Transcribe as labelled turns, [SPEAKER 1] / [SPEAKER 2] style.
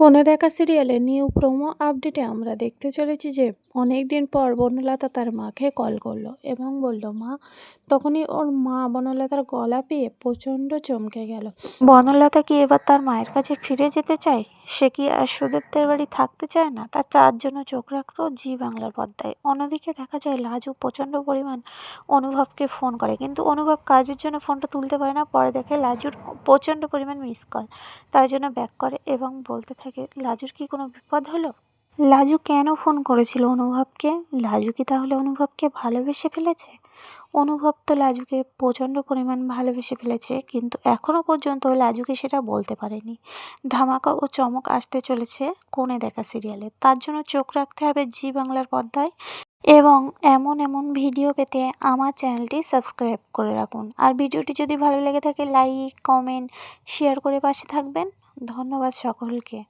[SPEAKER 1] কোণে দেখা সিরিয়ালে নিউ প্রোমো আপডেটে আমরা দেখতে চলেছি যে অনেক দিন পর বনলতা তার মাকে কল করল এবং বলল, মা, তখনই ওর মা বনলতার গলা পেয়ে প্রচণ্ড চমকে গেল। বনলতা কি এবার তার মায়ের কাছে ফিরে যেতে চায়? সে কি আর সুদেবদের বাড়ি থাকতে চায় না? তার তার জন্য চোখ রাখতো জি বাংলার পর্দায়। অন্যদিকে দেখা যায় লাজু প্রচণ্ড পরিমাণ অনুভবকে ফোন করে। কিন্তু অনুভব কাজের জন্য ফোনটা তুলতে পারে না। পরে দেখে লাজুর প্রচণ্ড পরিমাণ মিস কল তার জন্য ব্যাক করে এবং বলতে থাকে লাজুর কি কোনো বিপদ হলো? লাজু কেন ফোন করেছিল অনুভবকে? লাজু কি তাহলে অনুভবকে ভালোবেসে ফেলেছে? অনুভব তো লাজুকে প্রচণ্ড পরিমাণ ভালোবেসে ফেলেছে, কিন্তু এখনও পর্যন্ত লাজুকে সেটা বলতে পারেনি। ধামাকা ও চমক আসতে চলেছে কোণে দেখা সিরিয়ালে তার জন্য চোখ রাখতে হবে জি বাংলার পর্দায় এবং এমন এমন ভিডিও পেতে আমার চ্যানেলটি সাবস্ক্রাইব করে রাখুন। আর ভিডিওটি যদি ভালো লেগে থাকে লাইক কমেন্ট শেয়ার করে পাশে থাকবেন। ধন্যবাদ সকলকে।